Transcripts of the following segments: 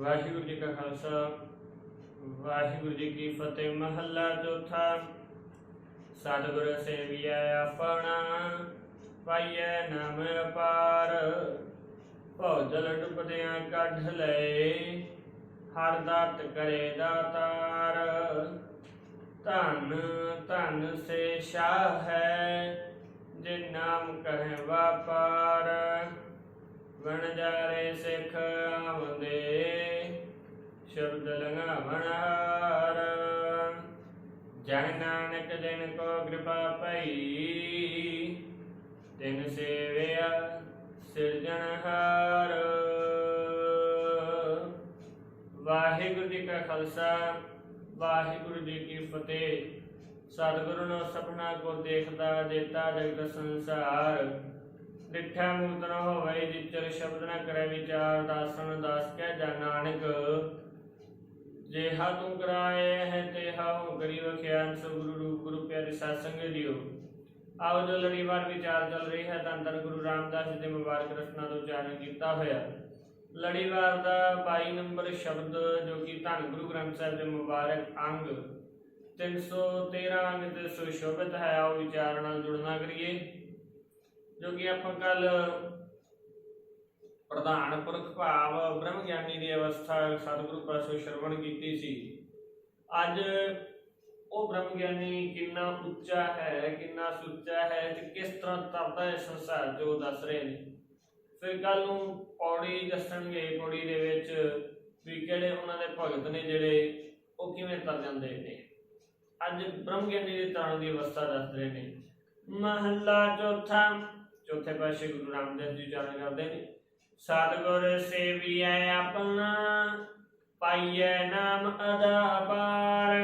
ਵਾਹਿਗੁਰੂ ਜੀ ਕਾ ਖਾਲਸਾ, ਵਾਹਿਗੁਰੂ ਜੀ ਕੀ ਫਤਿਹ। ਮਹੱਲਾ ਚੌਥਾ, ਸਤਿਗੁਰ ਸੇਵੀਐ ਆਪਣਾ, ਪਾਈਐ ਨਾਮ ਅਪਾਰ। ਭੌਜਲ ਡੁੱਬਦਿਆਂ ਕੱਢ ਲਏ ਹਰ ਦਾਤ ਕਰੇ ਦਾਤਾਰ। ਧਨ ਧਨ ਸੇ ਸ਼ਾਹ ਹੈ ਜੇ ਨਾਮ ਕਹੇ ਵਪਾਰ। ਤਿਨ ਸੇਵਿਆ ਸਿਰਜਣਹਾਰ ਵਾਹਿਗੁਰੂ ਜੀ ਕਾ ਖਾਲਸਾ, ਵਾਹਿਗੁਰੂ ਜੀ ਕੀ ਫਤਿਹ। ਸਤਿਗੁਰੂ ਨੂੰ ਸਪਨਾ ਕੋ ਦੇਖਦਾ, ਦੇਤਾ ਜਗਤ ਸੰਸਾਰ। ਡਿਠਾ ਮੂਤ ਨ ਹੋਵੇ, ਜਿਚਰ ਸ਼ਬਦ ਨ ਕਰੇ ਵਿਚਾਰ, ਦਾਸਨ ਦਾਸ ਕਹਿ ਜਾ ਨਾਨਕ। ਜੇਹਾ ਤੂੰ ਕਰਾਏ ਹੈ, ਤੇਹਾ ਹੋ ਕਰੀ ਵਖਿਆਨ ਸੋ ਗੁਰੂ ਰੂਪ ਗੁਰੂ ਪਿਆਰੇ ਸਾਧ ਸੰਗਤ ਜੀਓ ਆਓ ਜੋ ਲੜੀਵਾਰ ਵਿਚਾਰ ਚੱਲ ਰਹੀ ਹੈ ਤਾਂ ਧੰਨ ਗੁਰੂ ਰਾਮਦਾਸ ਜੀ ਦੇ ਮੁਬਾਰਕ ਰਚਨਾ ਦਾ ਉਚਾਰਨ ਕੀਤਾ ਹੋਇਆ। ਲੜੀਵਾਰ ਦਾ 22 ਨੰਬਰ ਸ਼ਬਦ ਜੋ ਕਿ ਧੰਨ ਗੁਰੂ ਗ੍ਰੰਥ ਸਾਹਿਬ ਦੇ ਮੁਬਾਰਕ ਅੰਗ 313 ਅੰਗ ਤੇ ਸੁਸ਼ੋਭਿਤ ਹੈ, ਆਓ ਵਿਚਾਰ ਨਾਲ ਜੁੜਨਾ ਕਰੀਏ। ਜੋ ਕਿ ਆਪਾਂ ਕੱਲ ਪ੍ਰਧਾਨ ਪੁਰਖ ਭਾਵ ਬ੍ਰਹਮ ਗਿਆਨੀ ਦੀ ਅਵਸਥਾ ਸਤਿਗੁਰੂ ਪਾਸੋਂ ਸ਼ਰਵਣ ਕੀਤੀ ਸੀ। ਅੱਜ ਉਹ ਬ੍ਰਹਮ ਗਿਆਨੀ ਕਿੰਨਾ ਉੱਚਾ ਹੈ, ਕਿੰਨਾ ਸੁੱਚਾ ਹੈ ਤੇ ਕਿਸ ਤਰ੍ਹਾਂ ਤਰਦਾ ਹੈ ਸੰਸਾਰ ਜੋ ਦੱਸ ਰਹੇ ਨੇ। ਫਿਰ ਕੱਲ ਨੂੰ ਪੌੜੀ ਦੱਸਣਗੇ, ਪੌੜੀ ਦੇ ਵਿੱਚ ਵੀ ਕਿਹੜੇ ਉਹਨਾਂ ਦੇ ਭਗਤ ਨੇ ਜਿਹੜੇ ਉਹ ਕਿਵੇਂ ਤਰ ਜਾਂਦੇ ਨੇ। ਅੱਜ ਬ੍ਰਹਮ ਗਿਆਨੀ ਦੇ ਤਰਨ ਦੀ ਅਵਸਥਾ ਦੱਸ ਰਹੇ ਨੇ। ਮਹੱਲਾ ਚੌਥਾ, ਚੌਥੇ ਪਾਸੇ ਗੁਰੂ ਰਾਮਦਾਸ ਜੀ ਜਾਣ ਕਰਦੇ ਨੇ। ਸਤਿਗੁਰ ਸੇਵੀਐ ਆਪਣਾ, ਪਾਈਐ ਨਾਮ ਅਦਾਪਾਰ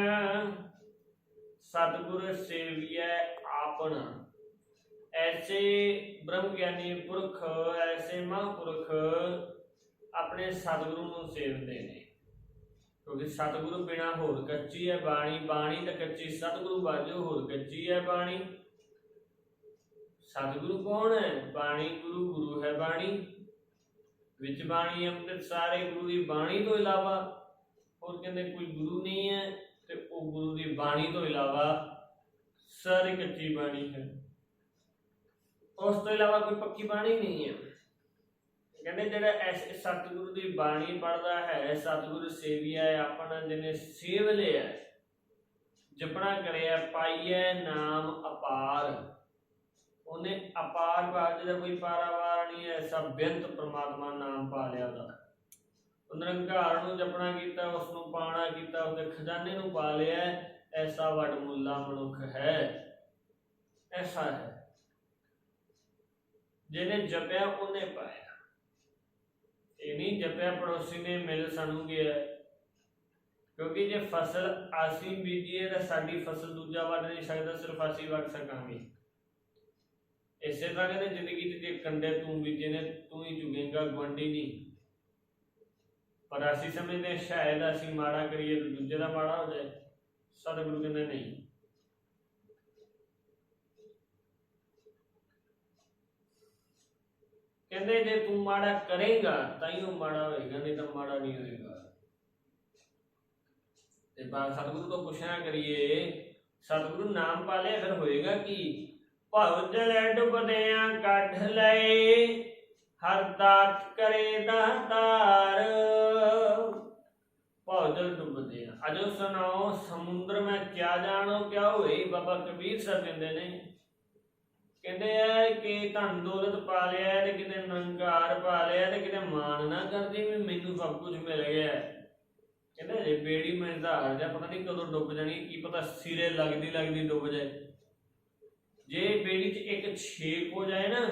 ਸਤਿਗੁਰ ਸੇਵੀਐ ਆਪਣਾ। ਐਸੇ ਬ੍ਰਹਮ ਗਿਆਨੀ ਪੁਰਖ, ਐਸੇ ਮਹਾਂਪੁਰਖ ਆਪਣੇ ਸਤਿਗੁਰੂ ਨੂੰ ਸੇਵਦੇ ਨੇ। ਕਿਉਂਕਿ ਸਤਿਗੁਰੂ ਬਿਨਾ ਹੋਰ ਕੱਚੀ ਹੈ ਬਾਣੀ ਬਾਣੀ ਤਾਂ ਕੱਚੀ। ਸਤਿਗੁਰੂ ਬਾਝੋ ਹੋਰ ਕੱਚੀ ਹੈ ਬਾਣੀ। ਸਤਿਗੁਰੂ ਕੌਣ ਹੈ? ਬਾਣੀ ਗੁਰੂ ਗੁਰੂ ਹੈ ਬਾਣੀ। ਵਿੱਚ ਬਾਣੀ ਅੰਮ੍ਰਿਤ, ਸਾਰੇ ਗੁਰੂ ਦੀ ਬਾਣੀ ਤੋਂ ਇਲਾਵਾ ਹੋਰ ਕਹਿੰਦੇ ਕੋਈ ਗੁਰੂ ਨਹੀਂ ਹੈ। ਤੇ ਉਹ ਗੁਰੂ ਦੀ ਬਾਣੀ ਤੋਂ ਇਲਾਵਾ ਸਾਰੀ ਕੱਚੀ ਬਾਣੀ ਹੈ। ਉਸ ਤੋਂ ਇਲਾਵਾ ਕੋਈ ਪੱਕੀ ਬਾਣੀ ਨਹੀਂ ਹੈ। ਕਹਿੰਦੇ ਜਿਹੜਾ ਐਸ ਸਤਿਗੁਰੂ ਦੀ ਬਾਣੀ ਪੜਦਾ ਹੈ, ਸਤਿਗੁਰੂ ਸੇਵੀਆ ਹੈ, ਆਪਣਾ ਜਿਹਨੇ ਸੇਵ ਲਿਆ ਜਪਣਾ ਕਰਿਆ, ਪਾਈਐ ਨਾਮ ਅਪਾਰ। ਉਹਨੇ ਅਪਾਰ ਭਾਵ ਜਿਹਦਾ ਕੋਈ ਪਾਰਾਵਾਰ ਨਹੀਂ ਹੈ, ਸਭ ਬੇਅੰਤ ਪ੍ਰਮਾਤਮਾ ਨਾਮ ਪਾ ਲਿਆ ਉਹਦਾ। ਨਿਰੰਕਾਰ ਨੂੰ ਜਪਣਾ ਕੀਤਾ ਉਸ ਨੂੰ ਪਾਣਾ ਕੀਤਾ, ਉਹਦੇ ਖਜ਼ਾਨੇ ਨੂੰ ਪਾ ਲਿਆ ਐਸਾ ਵਡਮੁੱਲਾ ਮਨੁੱਖ ਹੈ। ਐਸਾ ਹੈ। ਜਿਹਨੇ ਜਪਿਆ, ਉਹਨੇ ਪਾਇਆ। ਇਹ ਨਹੀਂ ਜਪਿਆ, ਪੜੋਸੀ ਨੇ ਮਿਲ ਸਾਨੂੰ ਗਿਆ ਕਿਉਂਕਿ ਜੇ ਫਸਲ ਅਸੀਂ ਬੀਜੀਏ, ਤਾਂ ਸਾਡੀ ਫਸਲ ਦੂਜਾ ਵੱਢ ਨਹੀਂ ਸਕਦਾ, ਸਿਰਫ ਅਸੀਂ ਵੱਢ ਸਕਾਂਗੇ। ਇਸੇ ਤਰ੍ਹਾਂ ਕਹਿੰਦੇ, ਜ਼ਿੰਦਗੀ 'ਚ ਜੇ ਕੰਡੇ ਤੂੰ ਬੀਜੇ ਨੇ, ਤੂੰ ਹੀ ਚੁਗੇਗਾ ਗਵੰਡੀ ਨਹੀਂ। ਪਰ ਅਸੀਂ ਸਮਝਦੇ ਸ਼ਾਇਦ ਅਸੀਂ ਮਾੜਾ ਕਰੀਏ ਤਾਂ ਦੂਜੇ ਦਾ ਮਾੜਾ ਹੋ ਜਾਏ। ਸਤਿਗੁਰੂ ਕਹਿੰਦੇ ਨਹੀਂ। ਕਹਿੰਦੇ ਜੇ ਤੂੰ ਮਾੜਾ ਕਰੇਗਾ ਤਾਂ ਹੀ ਉਹ ਮਾੜਾ ਹੋਏਗਾ, ਨਹੀਂ ਤਾਂ ਮਾੜਾ ਨਹੀਂ ਹੋਏਗਾ। ਤੇ ਬਾ ਸਤਿਗੁਰੂ ਤੋਂ ਪੁੱਛਣਾ ਕਰੀਏ, ਸਤਿਗੁਰੂ ਨਾਮ ਪਾ ਲਿਆ, ਫਿਰ ਹੋਏਗਾ ਕੀ? ਭਵ ਜਲ ਡੁੱਬਦਿਆਂ ਕੱਢ ਲਏ। ਹਰ ਦਾਤ ਕਰੇ ਦਾਤਾਰ ਭਵ ਜਲ ਡੁੱਬਦਿਆਂ ਅਜੋ ਸੁਣਾਓ, ਸਮੁੰਦਰ ਮੈਂ ਕਿਆ ਜਾਣੋ, ਕਿਆ ਹੋਏ? ਬਾਬਾ ਕਬੀਰ ਸਾਹਿਬ ਕਹਿੰਦੇ ਨੇ, ਕਹਿੰਦੇ ਆ ਕਿ ਧਨ ਦੌਲਤ ਪਾ ਲਿਆ ਤੇ ਕਿਤੇ ਨੰਗਾਰ ਪਾ ਲਿਆ ਤੇ ਕਿਤੇ ਮਾਣ ਨਾ ਕਰਦੀ ਵੀ ਮੈਨੂੰ ਸਭ ਕੁਝ ਮਿਲ ਗਿਆ। ਕਹਿੰਦੇ ਜੇ ਬੇੜੀ ਮੈਂ ਧਾਰ ਜਾ ਪਤਾ ਨਹੀਂ ਕਦੋਂ ਡੁੱਬ ਜਾਣੀ ਕੀ ਪਤਾ ਸਿਰੇ ਲੱਗਦੀ ਲੱਗਦੀ ਡੁੱਬ ਜਾਏ। ਜੇ ਬੇੜੀ 'ਚ ਇੱਕ ਛੇਕ ਹੋ ਜਾਏ ਨਾ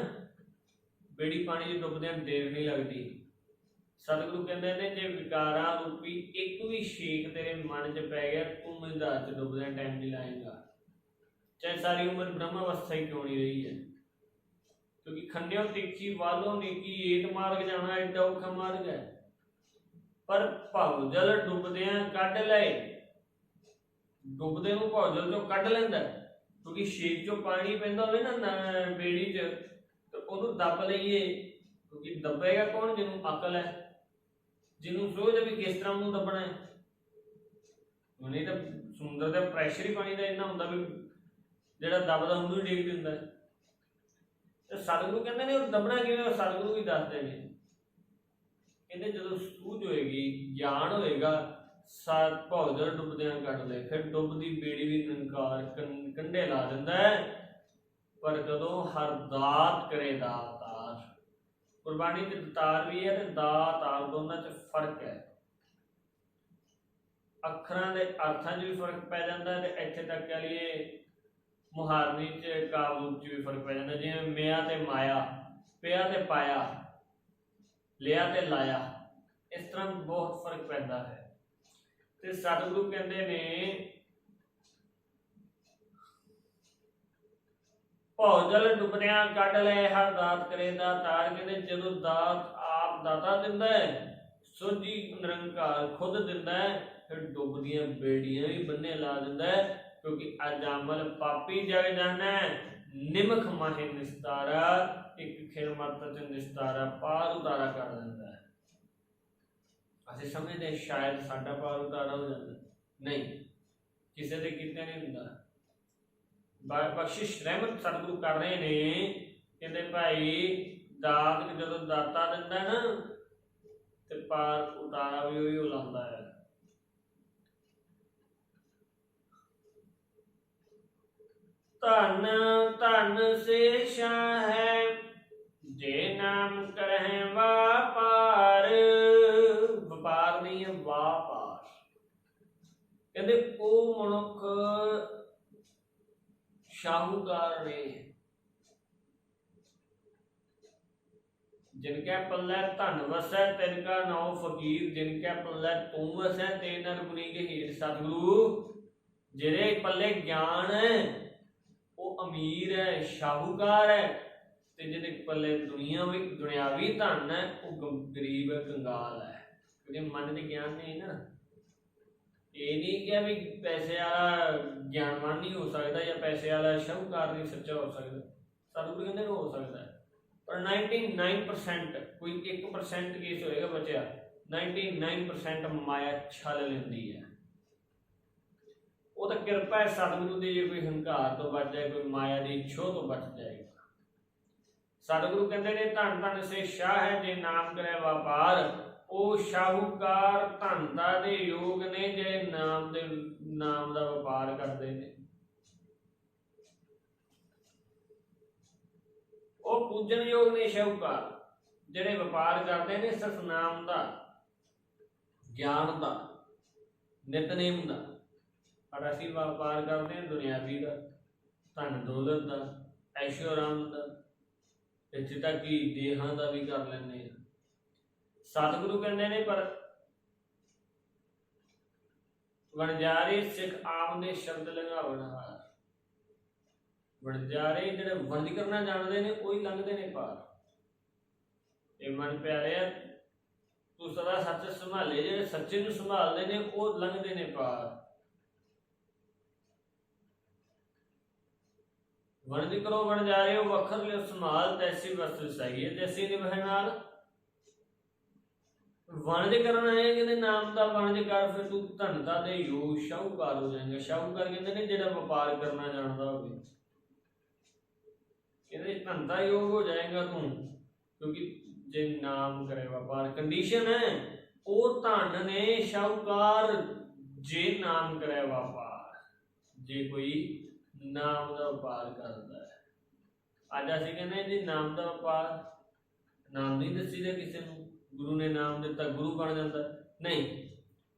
ਬੇੜੀ ਪਾਣੀ 'ਚ ਡੁੱਬਦਿਆਂ ਦੇਰ ਨਹੀਂ ਲੱਗਦੀ। ਸਤਿਗੁਰੂ ਕਹਿੰਦੇ ਨੇ, ਜੇ ਵਿਕਾਰਾਂ ਰੂਪੀ ਇੱਕ ਵੀ ਛੇਕ ਤੇਰੇ ਮਨ 'ਚ ਪੈ ਗਿਆ, ਤੂੰ ਮੈਦਾਨ 'ਚ ਡੁੱਬਦਿਆਂ ਟਾਈਮ ਨਹੀਂ ਲਾਏਗਾ। ਚਾਹੇ ਸਾਰੀ ਉਮਰ ਬ੍ਰਹਮ ਅਵਸਥਾ ਹੀ ਕਿਉਂ ਨਹੀਂ ਰਹੀ ਹੈ? ਕਿਉਂਕਿ ਖੰਡਿਓ ਤਿੱਖੀ ਵਾਲੋਂ ਨੇਕੀ ਏਕ ਮਾਰਗ ਜਾਣਾ ਐਡਾ ਔਖਾ ਮਾਰਗ ਹੈ। ਪਰ ਭਵ ਜਲ ਡੁੱਬਦਿਆਂ ਕੱਢ ਲਏ ਡੁੱਬਦੇ ਨੂੰ ਭਵ ਜਲ ਚੋਂ ਕੱਢ ਲੈਂਦਾ ਹੈ। ਕਿਉਂਕਿ ਛੇਕ ਚੋਂ ਪਾਣੀ ਪੈਂਦਾ ਹੋਵੇ ਨਾ, ਬੇੜੀ 'ਚ। ਤੇ ਦੱਬ ਲਈਏ, ਕਿਉਂਕਿ ਦੱਬੇਗਾ ਕੌਣ ਜਿਹਨੂੰ ਅਕਲ ਹੈ ਜਿਹਨੂੰ ਸੋਚਦੇ ਵੀ ਕਿਸ ਤਰ੍ਹਾਂ ਨੂੰ ਦੱਬਣਾ ਹੈ? ਉਹਨੇ ਤਾਂ ਸਮੁੰਦਰ ਦਾ ਪ੍ਰੈਸ਼ਰ ਹੀ ਪਾਣੀ ਦਾ ਇੰਨਾ ਹੁੰਦਾ ਵੀ ਜਿਹੜਾ ਦਬਦਾ ਉਹਨੂੰ ਹੀ ਡੇਗ ਦਿੰਦਾ ਤੇ ਸਤਿਗੁਰੂ ਕਹਿੰਦੇ ਨੇ ਉਹ ਦੱਬਣਾ ਕਿਵੇਂ, ਉਹ ਸਤਿਗੁਰੂ ਵੀ ਦੱਸਦੇ ਨੇ ਕਹਿੰਦੇ ਜਦੋਂ ਸੂਝ ਹੋਏਗੀ, ਗਿਆਨ ਹੋਏਗਾ, ਸਾਰ ਭੌਜਲ ਡੁੱਬਦਿਆਂ ਕੱਢ ਲੈ, ਫਿਰ ਡੁੱਬਦੀ ਬੇੜੀ ਵੀ ਨੰਕਾਰ ਕੰ- ਕੰਢੇ ਲਾ ਦਿੰਦਾ ਹੈ। ਪਰ ਜਦੋਂ ਹਰ ਦਾਤ ਕਰੇ ਦਾਤਾਰ ਕੁਰਬਾਨੀ ਚ ਦਾਤਾਰ ਵੀ ਹੈ ਤੇ ਦਾਤਾਰ ਦੋਨਾਂ ਚ ਫ਼ਰਕ ਹੈ। ਅੱਖਰਾਂ ਦੇ ਅਰਥਾਂ 'ਚ ਵੀ ਫ਼ਰਕ ਪੈ ਜਾਂਦਾ ਤੇ ਇੱਥੇ ਤੱਕ ਕਹ ਲਈਏ ਮੁਹਾਰਨੀ ਚ ਕਾਬੂ ਚ ਵੀ ਫ਼ਰਕ ਪੈ ਜਾਂਦਾ। ਜਿਵੇਂ ਮਿਆ ਤੇ ਮਾਇਆ, ਪਿਆ ਤੇ ਪਾਇਆ, ਲਿਆ ਤੇ ਲਾਇਆ, ਇਸ ਤਰ੍ਹਾਂ ਬਹੁਤ ਫ਼ਰਕ ਪੈਂਦਾ ਹੈ। ਤੇ ਸਤਿਗੁਰੂ ਕਹਿੰਦੇ ਨੇ ਭੌਜਲ ਡੁੱਬਦਿਆਂ ਕੱਢ ਲੈ, ਹਰ ਦਾਤ ਕਰੇ ਦਾ ਤਾਰ, ਕਹਿੰਦੇ ਜਦੋਂ ਦਾਤ ਆਪ ਦਾਤਾ ਦਿੰਦਾ ਹੈ, ਸੋਝੀ ਨਿਰੰਕਾਰ ਖੁਦ ਦਿੰਦਾ ਹੈ, ਫਿਰ ਡੁੱਬਦੀਆਂ ਬੇੜੀਆਂ ਵੀ ਬੰਨੇ ਲਾ ਦਿੰਦਾ ਹੈ, ਕਿਉਂਕਿ ਅਜਾਮਲ ਪਾਪੀ ਜਗ ਜਾਣਾ, ਨਿਮਖ ਮਾਹਿ ਨਿਸਤਾਰਾ, ਇੱਕ ਖੇਰ ਮਤ ਤੇ ਨਿਸਤਾਰਾ ਪਾਰ ਉਤਾਰਾ ਕਰ ਦਿੰਦਾ ਹੈ। ਅਸੀਂ ਸਮਝਦੇ ਸ਼ਾਇਦ ਸਾਡਾ ਪਾਰ ਉਤਾਰਾ ਹੋ ਜਾਂਦਾ। ਨਹੀਂ, ਕਿਸੇ ਦੇ ਕੀਤੇ ਨਹੀਂ ਹੁੰਦਾ। ਬਖਸ਼ਿਸ਼ ਰਹਿਮਤ ਸਤਿਗੁਰੂ ਕਰ ਰਹੇ ਨੇ। ਕਹਿੰਦੇ ਭਾਈ, ਦਾਤ ਜਦੋਂ ਦਾਤਾ ਦਿੰਦਾ ਹੈ ਨਾ, ਤੇ ਪਾਰ ਉਤਾਰਾ ਵੀ ਉਹੀ ਲਾਉਂਦਾ ਹੈ। ਧਨ ਧਨ ਸੇ ਹੈ, ਜੇ ਨਾਮ ਕਰਹਿ ਵਾਪਾਰ, ਵਪਾਰ ਨਹੀਂ ਹੈ, ਵਾਪਾਰ। ਕਹਿੰਦੇ ਉਹ ਮਨੁੱਖ ਸ਼ਾਹੂਕਾਰ ਨੇ ਜਿਨ ਕੈ ਪੱਲੇ ਧਨ ਵਸੈ ਤਿਨ ਕਾ ਨਾਉ ਫਕੀਰ। ਜਿਨ ਕੈ ਪੱਲੇ ਤੂੰ ਵਸੈ, ਤੇ ਨਰ ਗੁਨੀ ਗਹੀਰ ਸਤਿਗੁਰੂ, ਜਿਹੜੇ ਪੱਲੇ ਗਿਆਨ ਉਹ ਅਮੀਰ ਹੈ, ਸ਼ਾਹੂਕਾਰ ਹੈ। ਤੇ ਜਿਹਦੇ ਪੱਲੇ ਦੁਨੀਆ ਵੀ, ਦੁਨਿਆਵੀ ਧਨ ਹੈ, ਉਹ ਗਰੀਬ ਹੈ ਕੰਗਾਲ ਹੈ। ਕਿਉਂਕਿ ਮਨ ਦੇ ਗਿਆਨ ਨਹੀਂ ਨਾ। ਇਹ ਨਹੀਂ ਕਿ ਵੀ ਪੈਸੇ ਵਾਲਾ ਗਿਆਨਵਾਨ ਨਹੀਂ ਹੋ ਸਕਦਾ ਜਾਂ ਪੈਸੇ ਵਾਲਾ ਸ਼ਾਹੂਕਾਰ ਨਹੀਂ ਸੱਚਾ ਹੋ ਸਕਦਾ। ਸਤਿਗੁਰੂ ਕਹਿੰਦੇ ਨੇ ਹੋ ਸਕਦਾ ਪਰ 99% ਕੋਈ 1% ਕੇਸ ਹੋਏਗਾ ਬਚਿਆ 99% ਮਾਇਆ ਛਲ ਲੈਂਦੀ ਹੈ। ਉਹ ਤਾਂ ਕਿਰਪਾ ਹੈ ਸਤਿਗੁਰੂ ਦੀ ਜੇ ਕੋਈ ਹੰਕਾਰ ਤੋਂ ਬਚ ਜਾਏ, ਕੋਈ ਮਾਇਆ ਦੀ ਛੋਹ ਤੋਂ ਬਚ ਜਾਏਗਾ ਸਤਿਗੁਰੂ ਕਹਿੰਦੇ ਨੇ ਧੰਨ ਧੰਨ ਸੇ ਸ਼ਾਹ ਹੈ, ਜੇ ਨਾਮ ਕਰੇ ਵਪਾਰ ਉਹ ਸ਼ਾਹੂਕਾਰ ਧੰਦਾ ਦੇ ਯੋਗ ਨੇ, ਜਿਹੜੇ ਨਾਮ ਦੇ, ਨਾਮ ਦਾ ਵਪਾਰ ਕਰਦੇ ਨੇ। ਉਹ ਪੂਜਨ ਯੋਗ ਨੇ ਸ਼ਾਹੂਕਾਰ, ਜਿਹੜੇ ਵਪਾਰ ਕਰਦੇ ਨੇ ਸਿਰਫ ਨਾਮ ਦਾ, ਗਿਆਨ ਦਾ, ਨਿਤਨੇਮ ਦਾ। ਪਰ ਅਸੀਂ ਵਪਾਰ ਕਰਦੇ ਹਾਂ ਦੁਨਿਆਵੀ ਦਾ, ਧਨ ਦੌਲਤ ਦਾ ਐਸ਼ੋ ਆਰਾਮ ਦਾ, ਇੱਥੇ ਤੱਕ ਕਿ ਦੇਹਾਂ ਦਾ ਵੀ ਕਰ ਲੈਂਦੇ ਹਾਂ। ਸਤਿਗੁਰੂ ਕਹਿੰਦੇ ਨੇ, ਪਰ ਵਣਜਾਰੇ ਸਿੱਖ ਆਪ ਦੇ ਸ਼ਬਦ ਲੰਘਾਵਣ ਹਾਰ ਵਣਜਾਰੇ ਜਿਹੜੇ ਵੰਜ ਕਰਨਾ ਜਾਣਦੇ ਨੇ, ਉਹੀ ਲੰਘਦੇ ਨੇ ਪਾਰ। ਇਹ ਮਨ ਪਿਆਰਿਆ ਤੂੰ ਸਦਾ ਸੱਚ ਸੰਭਾਲੇ, ਜਿਹੜੇ ਸੱਚੇ ਨੂੰ ਸੰਭਾਲਦੇ ਨੇ, ਉਹ ਲੰਘਦੇ ਨੇ ਪਾਰ। ਵਣਜ ਕਰੋ ਵਣ ਜਾ ਵਖਰ ਲਿਓ ਸੰਭਾਲ, ਤੈਸੀ ਵਸਤੂ ਸਹੀ ਹੈ, ਤੈਸੀ ਨਿਭੈ ਨਾਲ ਵਣਜ ਕਰਨਾ ਹੈ ਕਹਿੰਦੇ ਨਾਮ ਦਾ ਵਣਜ ਕਰ, ਫਿਰ ਤੂੰ ਧਨਤਾ ਦੇ, ਯੋਗ ਸ਼ਾਹੂਕਾਰ ਹੋ ਜਾਏਗਾ। ਸ਼ਾਹੂਕਾਰ ਕਹਿੰਦੇ ਨੇ, ਜਿਹੜਾ ਵਪਾਰ ਕਰਨਾ ਜਾਣਦਾ ਹੋਵੇ। ਕਹਿੰਦੇ ਧਨਤਾ ਯੋਗ ਹੋ ਜਾਏਗਾ ਤੂੰ, ਕਿਉਂਕਿ ਜੇ ਨਾਮ ਕਰੇ ਵਪਾਰ ਕੰਡੀਸ਼ਨ ਹੈ, ਉਹ ਧਨ ਨੇ ਸ਼ਾਹੂਕਾਰ ਜੇ ਨਾਮ ਕਰੇ ਵਪਾਰ, ਜੇ ਕੋਈ ਨਾਮ ਦਾ ਵਪਾਰ ਕਰਦਾ ਹੈ। ਅੱਜ ਅਸੀਂ ਕਹਿੰਦੇ ਹਾਂ ਜੀ, ਨਾਮ ਦਾ ਵਪਾਰ, ਨਾਮ ਨਹੀਂ ਦੱਸੀਦਾ ਕਿਸੇ ਨੂੰ। ਗੁਰੂ ਨੇ ਨਾਮ ਦਿੱਤਾ, ਗੁਰੂ ਬਣ ਜਾਂਦਾ। ਨਹੀਂ,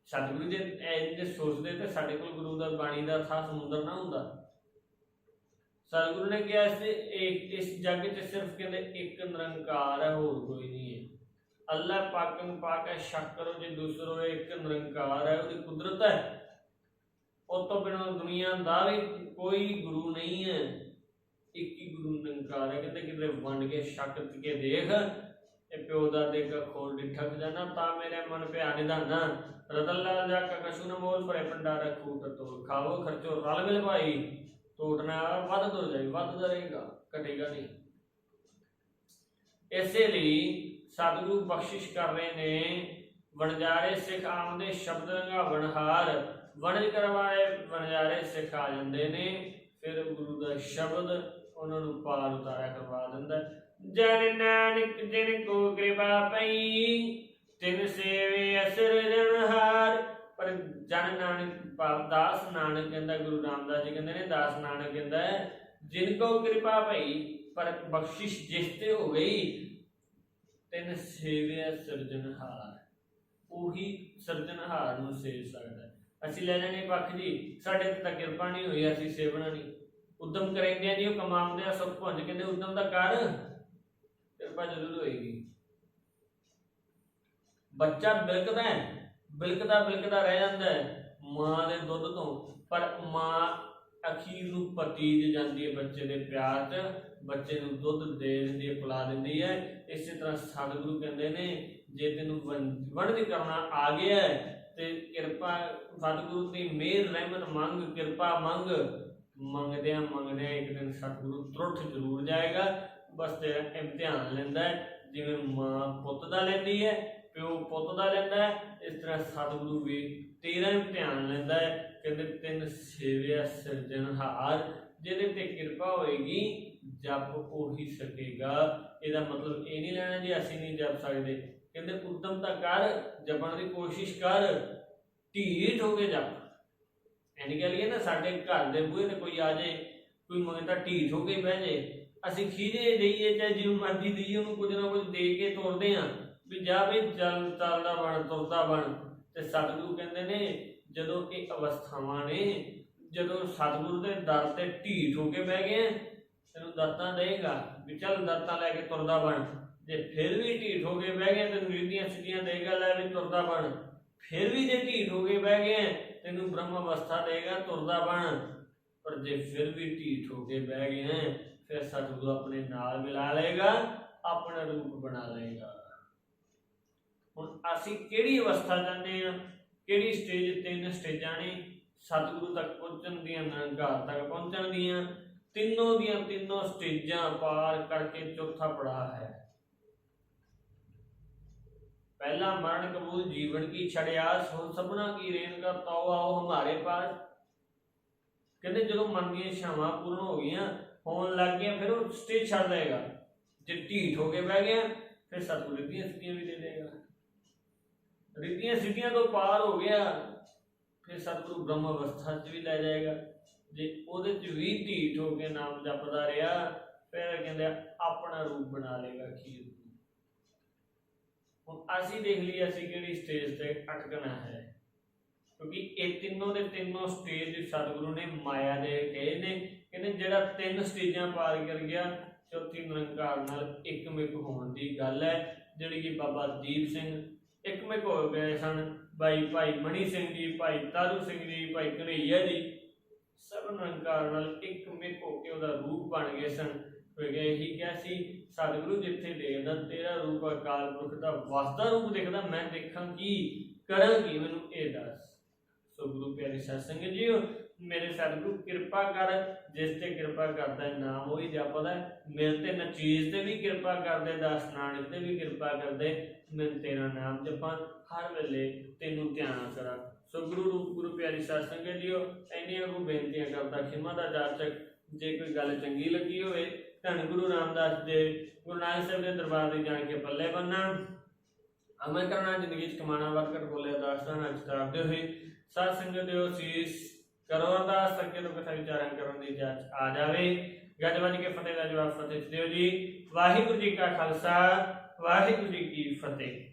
ਸਤਿਗੁਰੂ ਜੇ ਐਂ ਸੋਚਦੇ ਤੇ ਸਾਡੇ ਕੋਲ ਗੁਰੂ ਦਾ ਬਾਣੀ ਦਾ ਥਾ ਸਮੁੰਦਰ ਨਾ ਹੁੰਦਾ। ਸਤਿਗੁਰੂ ਨੇ ਕਿਹਾ ਇਸ ਇੱਕ, ਇਸ ਜੱਗ 'ਚ ਸਿਰਫ ਕਹਿੰਦੇ ਇੱਕ ਨਿਰੰਕਾਰ ਹੈ, ਹੋਰ ਕੋਈ ਨਹੀਂ ਹੈ। ਅੱਲਾ ਪਾਕੰ ਪਾਕ ਹੈ ਸ਼ੱਕ ਜੇ ਦੂਸਰੋ ਇੱਕ ਨਿਰੰਕਾਰ ਹੈ, ਉਹਦੀ ਕੁਦਰਤ ਹੈ। ਉਹ ਤੋਂ ਬਿਨਾਂ ਦੁਨੀਆ ਦਾ ਵੀ ਕੋਈ ਗੁਰੂ ਨਹੀਂ ਹੈ। ਇੱਕ ਹੀ ਗੁਰੂ ਨਿਰੰਕਾਰ ਹੈ ਕਹਿੰਦੇ ਕਿਤੇ ਵੰਡ ਕੇ, ਸ਼ੱਕ ਕੇ ਦੇਖ। ਇਹ ਪਿਓ ਦਾ ਦੇ ਕਾ ਖੋਲ ਡਿਠਕ ਜਾਣਾ ਤਾਂ ਮੇਰੇ ਮਨ ਪਿਆ ਨਿਧਾਨਾ। ਰਤਨ ਲਾਲ ਜਾ ਕਸ਼ੂ ਨ ਮੋਲ ਪਰੇ ਪੰਡਾਰਾ ਖੂਟ ਤੋਲ ਖਾਵੋ ਖਰਚੋ ਰਲ ਮਿਲ ਭਾਈ। ਟੋਟਣਾ ਵੱਧ ਤੋਂ ਜਾਈ ਵੱਧਦਾ ਰਹੇਗਾ, ਘਟੇਗਾ ਨਹੀਂ। ਇਸੇ ਲਈ ਸਤਿਗੁਰੂ ਬਖਸ਼ਿਸ਼ ਕਰ ਰਹੇ ਨੇ, ਵਣਜਾਰੇ ਸਿੱਖ ਆਉਂਦੇ ਸ਼ਬਦ ਰੰਗਾ ਵਣਹਾਰ, ਵਣਜ ਕਰਵਾਏ ਵਣਜਾਰੇ ਸਿੱਖ ਆ ਜਾਂਦੇ ਨੇ, ਫਿਰ ਗੁਰੂ ਦਾ ਸ਼ਬਦ ਉਹਨਾਂ ਨੂੰ ਪਾਰ ਉਤਾਰਿਆ ਕਰਵਾ ਦਿੰਦਾ ਜਨ ਨਾਨਕ ਜਿਨ ਕੋ ਕਿਰਪਾ ਪਈ, ਤਿਨ ਸੇਵੇ ਅਸਰ ਜਨਹਾਰ ਪਰ ਜਨ ਨਾਨਕ ਦਾਸ ਨਾਨਕ ਕਹਿੰਦਾ, ਗੁਰੂ ਰਾਮਦਾਸ ਜੀ ਕਹਿੰਦੇ ਨੇ, ਦਾਸ ਨਾਨਕ ਕਹਿੰਦਾ ਜਿਨ ਕੋ ਕਿਰਪਾ ਭਈ ਪਰ ਬਖਸ਼ਿਸ਼ ਜਿਸ ਤੇ ਹੋ ਗਈ ਤਿਨ ਸੇਵਿਆ ਸਿਰਜਣਹਾਰ ਉਹੀ ਸਿਰਜਣਹਾਰ ਨੂੰ ਸੇਵ ਸਕਦਾ ਅਸੀਂ ਲੈ ਲੈਣੇ ਪੱਖ ਜੀ, ਸਾਡੇ ਤੇ ਤਾਂ ਕਿਰਪਾ ਨਹੀਂ ਹੋਈ, ਅਸੀਂ ਸੇਵਣਾ ਨਹੀਂ। ਉਦਮ ਕਰਾਉਂਦੇ ਆ ਜੀ, ਉਹ ਕਮਾਉਂਦੇ ਆ, ਸਭ ਭੁੰਜ ਕਹਿੰਦੇ ਉਦਮ ਦਾ ਕਰ। ਕਿਰਪਾ ਜ਼ਰੂਰ ਹੋਏਗੀ। ਬੱਚਾ ਬਿਲਕਦਾ ਹੈ, ਬਿਲਕਦਾ ਬਿਲਕਦਾ ਰਹਿ ਜਾਂਦਾ ਹੈ, ਮਾਂ ਦੇ ਦੁੱਧ ਤੋਂ। ਪਰ ਮਾਂ ਅਖੀਰ ਨੂੰ ਪਤੀਜ ਜਾਂਦੀ ਹੈ ਬੱਚੇ ਦੇ ਪਿਆਰ 'ਚ, ਬੱਚੇ ਨੂੰ ਦੁੱਧ ਦੇ ਦਿੰਦੀ ਹੈ ਪਿਲਾ ਦਿੰਦੀ ਹੈ। ਇਸੇ ਤਰ੍ਹਾਂ ਸਤਿਗੁਰੂ ਕਹਿੰਦੇ ਨੇ, ਜੇ ਤੈਨੂੰ ਵਣਜ ਕਰਨਾ ਆ ਗਿਆ ਤੇ ਕਿਰਪਾ, ਸਤਿਗੁਰੂ ਦੀ ਮਿਹਰ, ਰਹਿਮਤ ਮੰਗ, ਕਿਰਪਾ ਮੰਗ। ਮੰਗਦਿਆਂ ਮੰਗਦਿਆਂ ਇੱਕ ਦਿਨ ਸਤਿਗੁਰੂ ਤਰੁੱਠ ਜ਼ਰੂਰ ਜਾਏਗਾ। ਬਸ ਤੇਰਾ ਇਮਤਿਹਾਨ ਲੈਂਦਾ ਹੈ, ਜਿਵੇਂ ਮਾਂ ਪੁੱਤ ਦਾ ਲੈਂਦੀ ਹੈ, ਪਿਓ ਪੁੱਤ ਦਾ ਲੈਂਦਾ ਹੈ, ਇਸ ਤਰ੍ਹਾਂ ਸਤਿਗੁਰੂ ਵੀ ਤੇਰਾ ਇਮਤਿਹਾਨ ਲੈਂਦਾ ਹੈ। ਕਹਿੰਦੇ ਤਿੰਨ ਸੇਵਿਆ ਸਿਰਜਣਹਾਰ ਜਿਹਦੇ ਤੇ ਕਿਰਪਾ ਹੋਏਗੀ, ਜਪ ਉਹੀ ਸਕੇਗਾ। ਇਹਦਾ ਮਤਲਬ ਇਹ ਨਹੀਂ ਲੈਣਾ ਜੀ, ਅਸੀਂ ਨਹੀਂ ਜਪ ਸਕਦੇ। ਕਹਿੰਦੇ ਉਦਮ ਤਾਂ ਕਰ, ਜਪਣ ਦੀ ਕੋਸ਼ਿਸ਼ ਕਰ, ਢੀਠ ਹੋ ਕੇ ਜਪ। ਐਨੀ ਗੱਲ ਇਹ ਨਾ, ਸਾਡੇ ਘਰ ਦੇ ਬੂਹੇ ਤੇ ਕੋਈ ਆ ਜਾਏ, ਕੋਈ ਮੰਗੇ ਤਾਂ ਢੀਠ ਹੋ ਕੇ ਬਹਿ ਜਾਏ। ਅਸੀਂ ਖੀਰੇ ਦਈਏ, ਚਾਹੇ ਜਿਵੇਂ ਮਰਜ਼ੀ ਦਈਏ, ਉਹਨੂੰ ਕੁਝ ਨਾ ਕੁਝ ਦੇ ਕੇ ਤੋਰਦੇ ਆ ਵੀ ਜਾ ਵੀ ਚੱਲ ਚੱਲਦਾ ਬਣ ਤੁਰਦਾ ਬਣ, ਤੇ ਸਤਿਗੁਰੂ ਕਹਿੰਦੇ ਨੇ, ਜਦੋਂ ਇਹ ਅਵਸਥਾਵਾਂ ਨੇ, ਜਦੋਂ ਸਤਿਗੁਰੂ ਦੇ ਦਰ ਤੇ ਢੀਠ ਹੋ ਕੇ ਬਹਿ ਗਏ ਤੈਨੂੰ ਦਾਤਾਂ ਦੇਗਾ ਵੀ ਚੱਲ ਦਾਤਾਂ ਲੈ ਕੇ ਤੁਰਦਾ ਬਣ। ਜੇ ਫਿਰ ਵੀ ਢੀਠ ਹੋ ਕੇ ਬਹਿ ਗਏ, ਤੈਨੂੰ ਰੀਤੀਆਂ ਸਿੱਧੀਆਂ ਦੇਗਾ ਲੈ ਵੀ ਤੁਰਦਾ ਬਣ। ਫਿਰ ਵੀ ਜੇ ਢੀਠ ਹੋ ਕੇ ਬਹਿ ਗਏ, ਤੈਨੂੰ ਬ੍ਰਹਮ ਅਵਸਥਾ ਦੇਗਾ ਤੁਰਦਾ ਬਣ। ਪਰ ਜੇ ਫਿਰ ਵੀ ਢੀਠ ਹੋ ਕੇ ਬਹਿ ਗਏ ਹੈ ਫਿਰ ਸਤਿਗੁਰੂ ਆਪਣੇ ਨਾਲ ਮਿਲਾ ਲਏਗਾ, ਆਪਣਾ ਰੂਪ ਬਣਾ ਲਏਗਾ। ਹੁਣ ਅਸੀਂ ਕਿਹੜੀ ਅਵਸਥਾ ਜਾਂਦੇ ਆ ਕਿਹੜੀ ਸਟੇਜ ਤਿੰਨ ਸਟੇਜਾਂ ਨੇ? ਸਤਿਗੁਰੂ ਤੱਕ ਪਹੁੰਚਣ ਦੀਆਂ ਨਿਰੰਕਾਰ ਤੱਕ ਪਹੁੰਚਣ ਦੀਆਂ। ਤਿੰਨੋਂ ਦੀਆਂ ਤਿੰਨੋਂ ਸਟੇਜਾਂ ਪਾਰ ਕਰਕੇ ਚੌਥਾ ਪੜਾਅ ਹੈ। ਪਹਿਲਾ ਮਰਨ ਕਬੂਲ ਜੀਵਨ ਕੀ ਛੜਿਆ ਸੋ ਸਭਨਾ ਕੀ ਰੇਨ ਕਰਤਾ ਉਹ ਆਓ ਹਮਾਰੇ ਪਾਸ। ਕਹਿੰਦੇ ਜਦੋਂ ਮਨ ਦੀਆਂ ਸ਼ਾਵਾਂ ਪੂਰਨ ਹੋ ਗਈਆਂ ਹੋਣ ਲੱਗ ਗਈਆਂ, ਫਿਰ ਉਹ ਸਟੇਜ ਛੱਡ ਦੇਗਾ ਜੇ ਢੀਠ ਹੋ ਕੇ ਬਹਿ ਗਿਆ, ਫਿਰ ਸਤਿਗੁਰੂ ਰੀਤੀਆਂ ਸਿੱਧੀਆਂ ਵੀ ਦੇ ਦੇਗਾ ਰੀਤੀਆਂ ਸਿੱਧੀਆਂ ਤੋਂ ਪਾਰ ਹੋ ਗਿਆ, ਫਿਰ ਸਤਿਗੁਰੂ ਬ੍ਰਹਮ ਅਵਸਥਾ 'ਚ ਵੀ ਲੈ ਜਾਏਗਾ। ਜੇ ਉਹਦੇ 'ਚ ਵੀ ਢੀਠ ਹੋ ਕੇ ਨਾਮ ਜਪਦਾ ਰਿਹਾ, ਫਿਰ ਕਹਿੰਦੇ ਆਪਣਾ ਰੂਪ ਬਣਾ ਲੇਗਾ ਅਖੀਰ ਹੁਣ ਅਸੀਂ ਦੇਖ ਲਈ ਅਸੀਂ ਕਿਹੜੀ ਸਟੇਜ ਤੇ ਅਟਕਣਾ ਹੈ। ਕਿਉਂਕਿ ਇਹ ਤਿੰਨੋਂ ਦੇ ਤਿੰਨੋਂ ਸਟੇਜ ਸਤਿਗੁਰੂ ਨੇ ਮਾਇਆ ਦੇ ਕਹੇ ਨੇ ਕਹਿੰਦੇ ਜਿਹੜਾ ਤਿੰਨ ਸਟੇਜਾਂ ਪਾਰ ਕਰ ਗਿਆ, ਚੌਥੀ ਨਿਰੰਕਾਰ ਨਾਲ ਇੱਕਮਿਕ ਹੋਣ ਦੀ ਗੱਲ ਹੈ, ਜਿਹੜੀ ਕਿ ਬਾਬਾ ਦੀਪ ਸਿੰਘ ਇੱਕਮਿਕ ਹੋ ਗਏ ਸਨ। ਭਾਈ ਭਾਈ ਮਣੀ ਸਿੰਘ ਜੀ, ਭਾਈ ਤਾਰੂ ਸਿੰਘ ਜੀ, ਭਾਈ ਕਨਈਆ ਜੀ, ਸਭ ਨਿਰੰਕਾਰ ਨਾਲ ਇੱਕਮਿਕ ਹੋ ਕੇ ਉਹਦਾ ਰੂਪ ਬਣ ਗਏ ਸਨ। ਕਿਉਂਕਿ ਇਹੀ ਕਿਹਾ ਸੀ, ਸਤਿਗੁਰੂ ਜਿੱਥੇ ਦੇਖਦਾ, ਤੇਰਾ ਰੂਪ ਅਕਾਲ ਪੁਰਖ ਦਾ ਵਸਦਾ ਰੂਪ ਦੇਖਦਾ, ਮੈਂ ਦੇਖਾਂ ਕੀ ਕਰਾਂ ਕੀ ਮੈਨੂੰ ਇਹ ਦੱਸ। ਸੋ ਗੁਰੂ ਪਿਆਰੇ ਸਾਧ ਸੰਗਤ ਜੀਓ ਮੇਰੇ ਸਤਿਗੁਰੂ ਕਿਰਪਾ ਕਰ, ਜਿਸ ਤੇ ਕਿਰਪਾ ਕਰਦਾ ਨਾਮ ਉਹੀ ਜਪਦਾ ਮੇਰੇ ਤੇ ਨਚੀਜ਼ ਤੇ ਵੀ ਕਿਰਪਾ ਕਰਦੇ, ਦਾਸ ਨਾਨਕ ਤੇ ਵੀ ਕਿਰਪਾ ਕਰਦੇ। ਮੈਂ ਤੇਰਾ ਨਾਮ ਜਪਾਂ, ਹਰ ਵੇਲੇ ਤੈਨੂੰ ਧਿਆਨ ਕਰਾਂ। ਸੋ ਗੁਰੂ ਰੂਪ, ਗੁਰੂ ਪਿਆਰੀ ਸਾਧ ਸੰਗਤ ਜੀਓ, ਇੰਨੀਆਂ ਨੂੰ ਬੇਨਤੀਆਂ ਕਰਦਾ, ਖਿਮਾ ਦਾ ਜਾਚਕ ਜੇ ਕੋਈ ਗੱਲ ਚੰਗੀ ਲੱਗੀ ਹੋਵੇ, ਧੰਨ ਗੁਰੂ ਰਾਮਦਾਸ ਦੇ, ਗੁਰੂ ਨਾਨਕ ਸਾਹਿਬ ਦੇ ਦਰਬਾਰ ਦੀ ਜਾਣ ਕੇ ਪੱਲੇ ਬੰਨਾ ਅਮਰ ਕਰਨਾ, ਜ਼ਿੰਦਗੀ ਚ ਕਮਾਣਾ ਵਰਕਰ ਬੋਲੇ ਦਾਸਤਾਨ ਅਚਤਾਰਦੇ ਹੋਏ ਸਾਧ ਸੰਗਤ ਦਿਓ ਸੀਸ ਕਰੋ ਦਾ ਸਕੇ ਤੋਂ ਕਥਾ ਵਿਚਾਰਨ ਕਰਨ ਦੀ ਜਾਂਚ ਆ ਜਾਵੇ। ਗੱਜ ਵੱਜ ਕੇ ਫਤਿਹ ਦਾ ਜਵਾਬ ਫਤਿਹ ਦਿਓ ਜੀ। ਵਾਹਿਗੁਰੂ ਜੀ ਕਾ ਖਾਲਸਾ, ਵਾਹਿਗੁਰੂ ਜੀ ਕੀ ਫਤਿਹ।